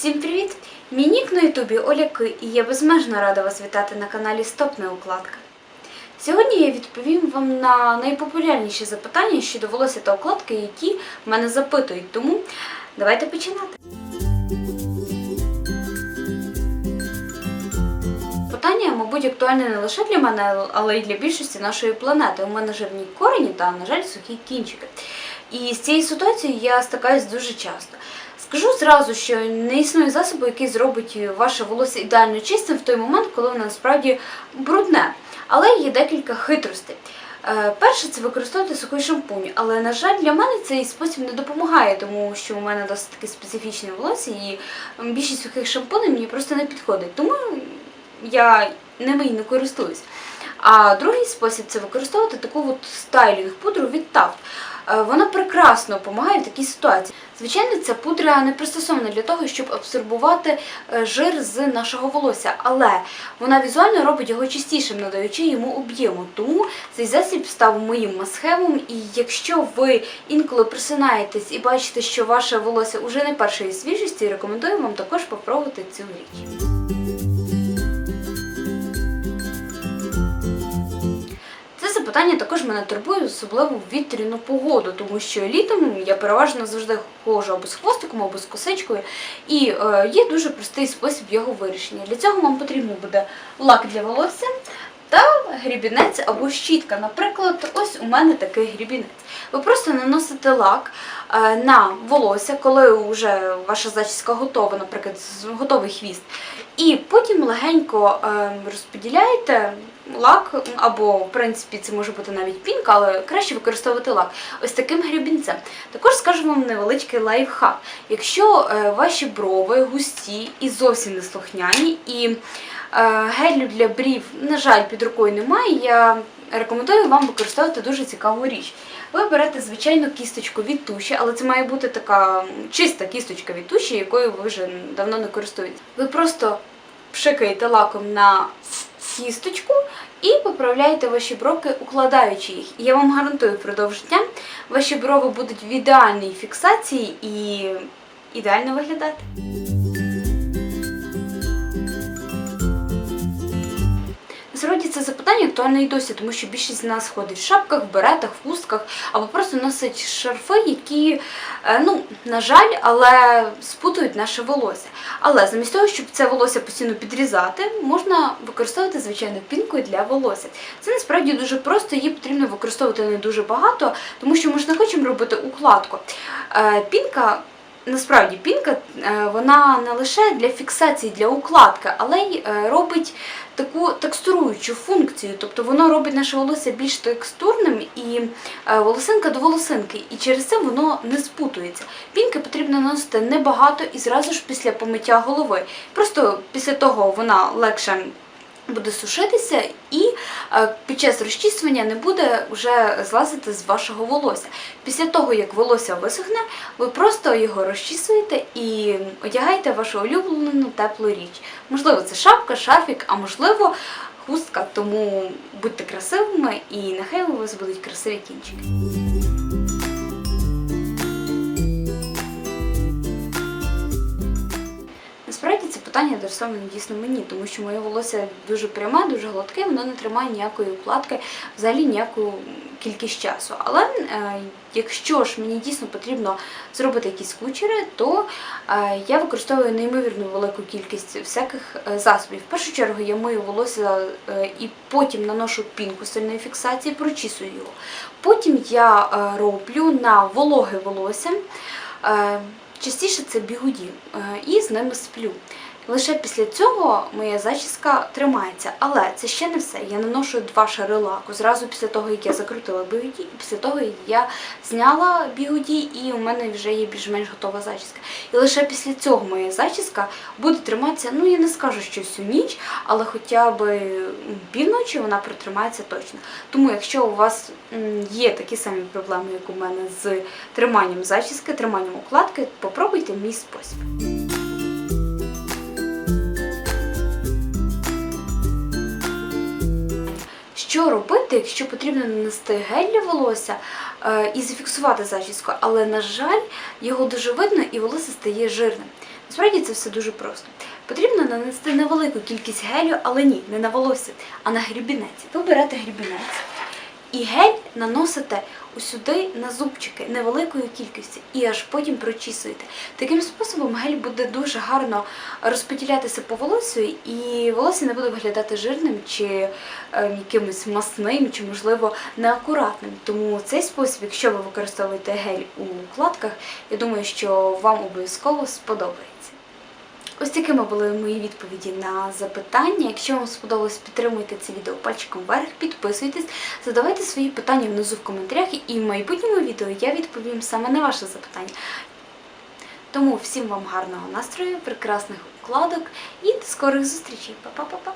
Всім привіт! Мій нік на ютубі Оляки і я безмежно рада вас вітати на каналі Стоп не укладка. Сьогодні я відповім вам на найпопулярніші запитання щодо волосся та укладки, які мене запитують. Тому давайте починати. Питання, мабуть, актуальне не лише для мене, але й для більшості нашої планети. У мене жирні корені та, на жаль, сухі кінчики. І з цією ситуацією я стикаюсь дуже часто. Скажу зразу, що не існує засобу, який зробить ваше волосся ідеально чистим в той момент, коли воно насправді брудне. Але є декілька хитростей. Е, Перше це використовувати сухий шампунь, але на жаль для мене цей спосіб не допомагає, тому що у мене досить таке специфічне волосся і більшість сухих шампунів мені просто не підходить. Тому я ними і не користуюсь. А другий спосіб це використовувати таку от стайлінг пудру від Taft. Е, Вона прекрасно допомагає в такій ситуації. Звичайно, ця пудра не пристосована для того, щоб абсорбувати е, жир з нашого волосся, але вона візуально робить його чистішим, надаючи йому об'єму. Тому цей засіб став моїм масхевом. І якщо ви інколи просинаєтесь і бачите, що ваше волосся уже не першої свіжості, рекомендую вам також попробувати цю річ. Це запитання також мене турбує, особливо в вітряну погоду, тому що літом я переважно завжди ходжу або з хвостиком, або з косичкою, і е, є дуже простий спосіб його вирішення. Для цього вам потрібно буде лак для волосся та грібінець або щітка. Наприклад, ось у мене такий грібінець. Ви просто наносите лак е, на волосся, коли вже ваша зачіска готова, наприклад, готовий хвіст. І потім легенько е, розподіляєте лак, або, в принципі, це може бути навіть пінка, але краще використовувати лак. Ось таким грібінцем. Також скажу вам невеличкий лайфхак. Якщо е, ваші брови густі і зовсім не слухняні, і е, гелю для брів, на жаль, під рукою немає, я рекомендую вам використовувати дуже цікаву річ. Ви берете звичайну кісточку від туші, але це має бути така чиста кісточка від туші, якою ви вже давно не користуєтесь. Ви просто пшикаєте лаком на кісточку і поправляєте ваші бровки, укладаючи їх. Я вам гарантую, впродовж життя ваші брови будуть в ідеальній фіксації і ідеально виглядати. Насправді це запитання актуальне і досі, тому що більшість з нас ходить в шапках, в беретах, в хустках або просто носить шарфи, які, е, ну, на жаль, але спутують наше волосся. Але замість того, щоб це волосся постійно підрізати, можна використовувати звичайну пінку для волосся. Це насправді дуже просто, її потрібно використовувати не дуже багато, тому що ми ж не хочемо робити укладку. Е, Пінка. Насправді пінка е, вона не лише для фіксації, для укладки, але й е, робить таку текстуруючу функцію. Тобто воно робить наше волосся більш текстурним і е, волосинка до волосинки, і через це воно не спутується. Пінки потрібно наносити небагато і зразу ж після помиття голови. Просто після того вона легше. Буде сушитися і під час розчісування не буде вже злазити з вашого волосся. Після того, як волосся висохне, ви просто його розчісуєте і одягаєте вашу улюблену теплу річ. Можливо, це шапка, шарфік, а можливо, хустка. Тому будьте красивими і нехай у вас будуть красиві кінчики. Питання адресоване дійсно мені, тому що моє волосся дуже пряме, дуже гладке, воно не тримає ніякої укладки, взагалі ніяку кількість часу. Але е, якщо ж мені дійсно потрібно зробити якісь кучери, то е, я використовую неймовірно велику кількість всяких е, засобів. В першу чергу я мию волосся е, і потім наношу пінку сильної фіксації, прочісую його. Потім я е, роблю на вологе волосся. Е, Частіше це бігуді, е, і з ними сплю. Лише після цього моя зачіска тримається. Але це ще не все. Я наношу два шари лаку зразу після того, як я закрутила бігуді, і після того, як я зняла бігуді, і у мене вже є більш-менш готова зачіска. І лише після цього моя зачіска буде триматися, ну я не скажу, що всю ніч, але хоча б півночі вона протримається точно. Тому, якщо у вас є такі самі проблеми, як у мене з триманням зачіски, триманням укладки, попробуйте мій спосіб. Що робити, якщо потрібно нанести гель для волосся е, і зафіксувати зачіску, але, на жаль, його дуже видно і волосся стає жирним. Насправді це все дуже просто. Потрібно нанести невелику кількість гелю, але ні, не на волосся, а на грібінець. Ви берете грібінець і гель наносите усюди на зубчики невеликої кількості і аж потім прочісуєте. Таким способом гель буде дуже гарно розподілятися по волосю, і волосся не буде виглядати жирним чи е, якимось масним, чи, можливо, неакуратним. Тому цей спосіб, якщо ви використовуєте гель у укладках, я думаю, що вам обов'язково сподобається. Ось такими були мої відповіді на запитання. Якщо вам сподобалось, підтримуйте це відео пальчиком вверх, підписуйтесь, задавайте свої питання внизу в коментарях, і в майбутньому відео я відповім саме на ваше запитання. Тому всім вам гарного настрою, прекрасних укладок і до скорих зустрічей. Па-па-па-па!